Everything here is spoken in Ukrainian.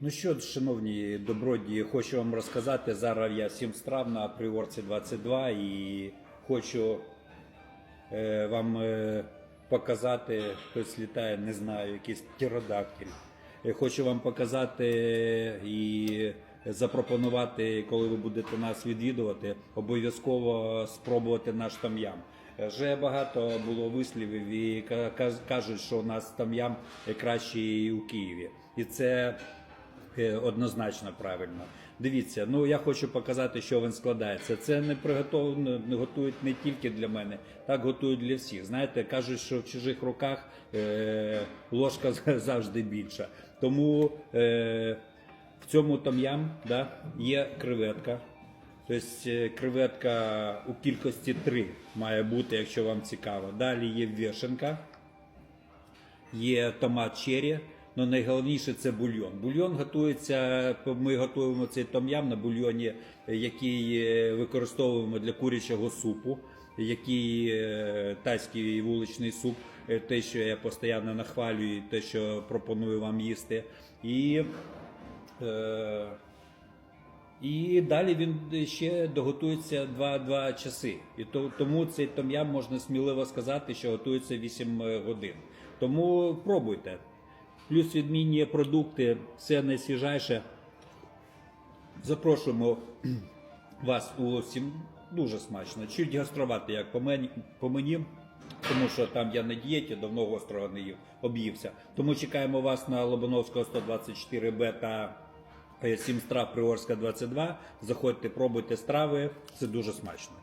Ну що, шановні добродії, хочу вам розказати. Зараз я сім страв на приорці 22 і хочу е, вам е, показати, хтось літає, не знаю, якийсь птеродактиль. Е, Хочу вам показати і запропонувати, коли ви будете нас відвідувати, обов'язково спробувати наш там'ям. Е, Вже багато було вислівів і ка- кажуть, що у нас там'ям кращий у Києві. І це Е, Однозначно правильно. Дивіться, ну я хочу показати, що він складається. Це не приготовлено, готують не тільки для мене, так готують для всіх. Знаєте, кажуть, що в чужих руках е, ложка завжди більша. Тому е, в цьому там'ям да, є креветка. Тобто е, креветка у кількості 3 має бути, якщо вам цікаво. Далі є вішенка є томат черрі, але найголовніше це бульйон. Бульйон готується, ми готуємо цей том'ям на бульйоні, е, який е, використовуємо для курячого супу, який е, тайський вуличний суп, те, що я постійно нахвалюю, те, що пропоную вам їсти. І і далі він ще доготується 2-2 часи. І то, тому цей том'ям можна сміливо сказати, що готується 8 годин. Тому пробуйте. Плюс відмінні продукти, все найсвіжайше. Запрошуємо вас у сім. Дуже смачно. Чуть гастровати, як по мені, по мені, тому що там я на дієті, давно гострого не їв, об'ївся. Тому чекаємо вас на Лобановського 124Б та е, 7 страв Приорська 22. Заходьте, пробуйте страви, це дуже смачно.